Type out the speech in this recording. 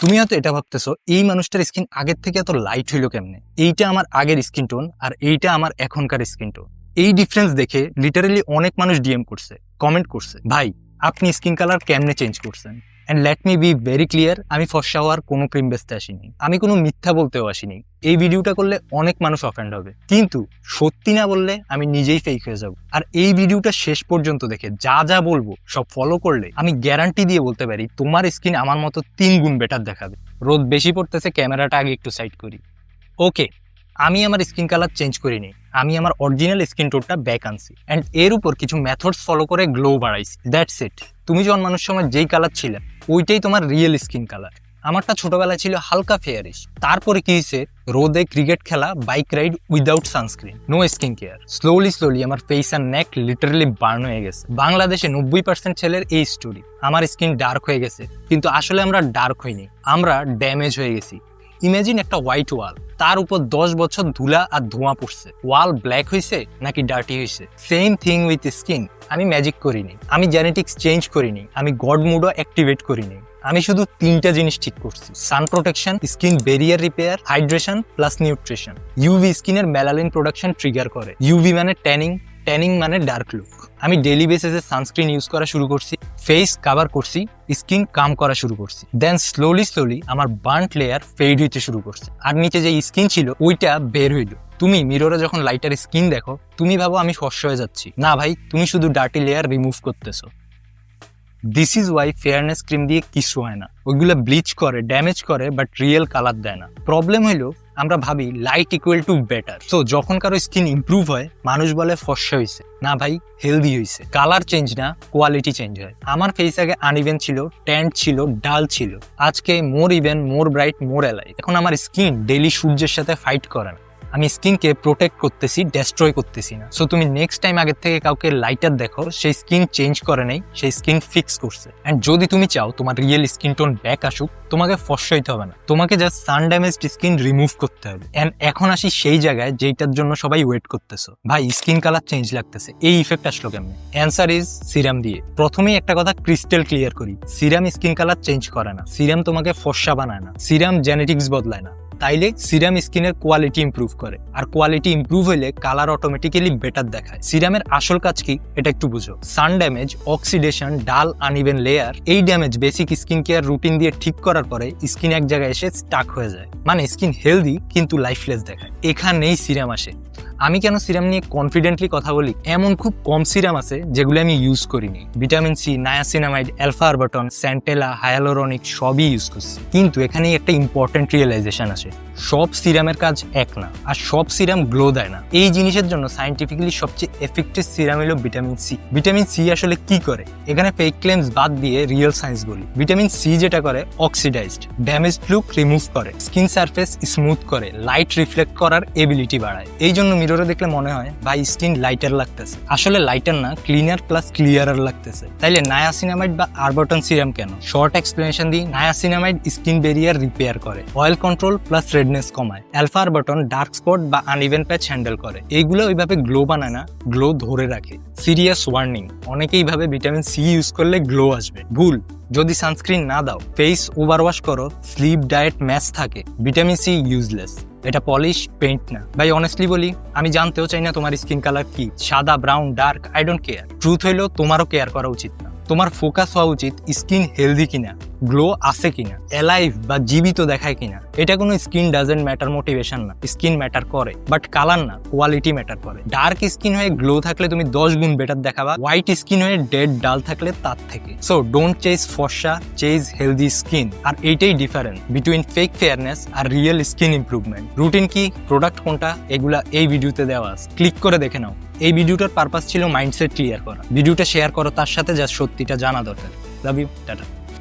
তুমি হয়তো এটা ভাবতেছো, এই মানুষটার স্কিন আগের থেকে এত লাইট হইল কেমনে? এইটা আমার আগের স্কিন টোন আর এইটা আমার এখনকার স্কিন টোন এই ডিফারেন্স দেখে লিটারেলি অনেক মানুষ ডিএম করছে কমেন্ট করছে, ভাই, আপনি স্কিন কালার কেমনে চেঞ্জ করছেন? And let me be very clear আমি ফর্সা হওয়ার কোনো ক্রিম বেচতে আসিনি। আমি কোনো মিথ্যা বলতেও আসিনি। এই ভিডিওটা করলে অনেক মানুষ অফেন্ড হবে। কিন্তু সত্যি না বললে আমি নিজেই ফেক হয়ে যাব। আর এই ভিডিওটা শেষ পর্যন্ত দেখে যা যা বলব, সব ফলো করলে আমি গ্যারান্টি দিয়ে বলতে পারি, তোমার স্কিন আমার মতো তিন গুণ বেটার দেখাবে। রোদ বেশি পড়তেছে ক্যামেরাটা আগে একটু সাইড করি। ওকে আমি আমার স্কিন কালার চেঞ্জ করিনি। আমি আমার অরিজিনাল স্কিন টোনটা ব্যাক আনছি। অ্যান্ড এর উপর কিছু মেথডস ফলো করে গ্লো বাড়াইছি। দ্যাটস ইট তুমি যখন মানুষ সময় যেই কালার ছিলে, ওইটাই তোমার রিয়েল স্কিন কালার আমারটা ছোটবেলায় ছিল হালকা ফেয়ারিশ তারপরে কি হয়েছে? রোদে ক্রিকেট খেলা bike ride without sunscreen no skin care slowly slowly আমার ফেস আর নেক লিটারালি বার্ন হয়ে গেছে। বাংলাদেশে নব্বই পার্সেন্ট ছেলের এই স্টোরি আমার স্কিন ডার্ক হয়ে গেছে। কিন্তু আসলে আমরা ডার্ক হইনি। আমরা ড্যামেজ হয়ে গেছি। ইমাজিন একটা হোয়াইট ওয়াল তার উপর দশ বছর ধুলা আর ধোঁয়া পড়ছে। ওয়াল ব্ল্যাক হয়েছে নাকি ডার্টি হয়েছে সেম থিং উইথ স্কিন আমি ম্যাজিক করিনি, আমি জেনেটিক্স চেঞ্জ করিনি, আমি গড মুডও অ্যাক্টিভেট করিনি। আমি শুধু তিনটা জিনিস ঠিক করছি sun protection skin barrier repair hydration plus nutrition UV স্কিনের মেলালিন প্রোডাকশন ট্রিগার করে। ইউভি মানে ট্যানিং ট্যানিং মানে ডার্ক লুক আমি ডেলি বেসিসে সানস্ক্রিন ইউজ করা শুরু করছি ফেস কাভার করছি স্কিন কাম করা শুরু করছি। দেন স্লোলি স্লোলি আমার বার্ন্ট লেয়ার ফেড হইতে শুরু করছে। আর নিচে যে স্কিন ছিল, ওইটা বের হইল। তুমি মিররে যখন লাইটার স্কিন দেখো, তুমি ভাবো আমি ফর্স হয়ে যাচ্ছি। না ভাই, তুমি শুধু ডার্টি লেয়ার রিমুভ করতেছো। This is why fairness cream দিয়ে কিছু হয় না। ওইগুলো ব্লিচ করে ড্যামেজ করে বাট রিয়েল কালার দেয় না। প্রবলেম হইল আমরা ভাবি light equal to better so যখন কারও স্কিন ইম্প্রুভ হয়, মানুষ বলে ফর্সা হয়েছে না ভাই হেলদি হয়েছে কালার চেঞ্জ না কোয়ালিটি চেঞ্জ হয়। আমার ফেস আগে আনইভেন ছিল ট্যান্ট ছিল ডাল ছিল। আজকে মোর ইভেন মোর ব্রাইট মোর এলাই এখন আমার স্কিন ডেলি সূর্যের সাথে ফাইট করে না। আমি স্কিনকে প্রোটেক্ট করতেছি ডেস্ট্রয় করতেছি না। সো তুমি নেক্সট টাইম আগের থেকে কাউকে লাইটার দেখো, সেই স্কিন চেঞ্জ করে নেই, সেই স্কিন ফিক্স করছে। অ্যান্ড যদি তুমি চাও তোমার রিয়েল স্কিন টোন ব্যাক আসুক, তোমাকে ফর্সা হইতে হবে না। তোমাকে just sun damaged skin remove করতে হবে। অ্যান্ড এখন আসি সেই জায়গায় যেটার জন্য সবাই ওয়েট করতেছো। ভাই স্কিন কালার চেঞ্জ লাগতেছে। এই ইফেক্ট আসলো কেমনে? অ্যান্সার ইজ সিরাম দিয়ে। প্রথমেই একটা কথা ক্রিস্টাল ক্লিয়ার করি। সিরাম স্কিন কালার চেঞ্জ করে না। সিরাম তোমাকে ফর্সা বানায় না। সিরাম জেনেটিক্স বদলায় না। তাইলে সিরাম স্কিনের কোয়ালিটি ইম্প্রুভ করে। আর কোয়ালিটি ইম্প্রুভ হলে কালার অটোমেটিক্যালি বেটার দেখায়। সিরামের আসল কাজ কি? এটা একটু বুঝো। Sun damage oxidation dull uneven layer এই damage basic skin care routine দিয়ে ঠিক করার পরে স্কিন এক জায়গায় এসে স্টাক হয়ে যায়। মানে স্কিন হেলদি কিন্তু লাইফলেস দেখায়। এখানেই সিরাম আসে। আমি কেন সিরাম নিয়ে কনফিডেন্টলি কথা বলি? এমন খুব কম সিরাম আছে যেগুলো আমি ইউজ করিনি। Vitamin C niacinamide alpha arbutin centella hyaluronic সবই ইউজ করছি। কিন্তু এখানে একটা ইম্পর্টেন্ট রিয়েলাইজেশন আসে। সব সিরামের কাজ এক না, আর সব সিরাম গ্লো দেয় না। এই জিনিসের জন্য সাইন্টিফিক্যালি সবচেয়ে এফেক্টিভ সিরাম হলো ভিটামিন সি। ভিটামিন সি আসলে কি করে? এখানে ফেক ক্লেমস বাদ দিয়ে রিয়েল সায়েন্স বলি। ভিটামিন সি যেটা করে অক্সিডাইজড ড্যামেজ লুক রিমুভ করে স্কিন সারফেস স্মুথ করে লাইট রিফ্লেক্ট করার এবিলিটি বাড়ায়। এই জন্য মিররে দেখলে মনে হয়, ভাই স্কিন লাইটার লাগতেছে। আসলে লাইটার না ক্লিনার প্লাস ক্লিয়ারার লাগতেছে। তাইলে নায়াসিনামাইড বা আরবটন সিরাম কেন? শর্ট এক্সপ্লেনেশন দিই নায়াসিনামাইড স্কিন ব্যারিয়ার রিপেয়ার করে অয়েল কন্ট্রোল প্লাস রেডনেস কমায় অ্যালফা আরবটন ডার্ক স্পট বা আনইভেন প্যাচ হ্যান্ডেল করে। এইগুলো ওইভাবে গ্লো বানায় না গ্লো ধরে রাখে। সিরিয়াস ওয়ার্নিং অনেকেই ভাবে ভিটামিন সি ইউজ করলে গ্লো আসবে। ভুল। যদি সানস্ক্রিন না দাও ফেস ওভার ওয়াশ করো স্লিপ ডায়েট ম্যাচ থাকে। ভিটামিন সি ইউজলেস এটা পলিশ পেইন্ট না। ভাই অনেস্টলি বলি, আমি জানতেও চাই না তোমার স্কিন কালার কি। সাদা brown dark I don't care truth হইলেও তোমারও কেয়ার করা উচিত না। তোমার ফোকাস হওয়া উচিত স্কিন হেলদি কিনা। গ্লো আছে কিনা অ্যালাইভ বা জীবিত দেখায় কিনা, এটা কোনো স্কিন ডাজেন্ট ম্যাটার মোটিভেশন না। স্কিন ম্যাটার করে বাট কালার না কোয়ালিটি ম্যাটার করে। ডার্ক স্কিন হয়ে গ্লো থাকলে তুমি দশ গুণ বেটার দেখাবা হোয়াইট স্কিন হয়ে ডেড ডাল থাকলে তার থেকে। সো ডোন্ট চেজ ফর্সা চেজ হেলদি স্কিন আর এইটাই ডিফারেন্স বিটুইন ফেক ফেয়ারনেস আর রিয়েল স্কিন ইমপ্রুভমেন্ট রুটিন কি প্রোডাক্ট কোনটা, এগুলা এই ভিডিওতে দেওয়া আছে। ক্লিক করে দেখে নাও। এই ভিডিওটার পারপাস ছিল মাইন্ডসেট ক্লিয়ার করা। ভিডিওটা শেয়ার করো তার সাথে যা সত্যিটা জানা দরকার। Love you tata.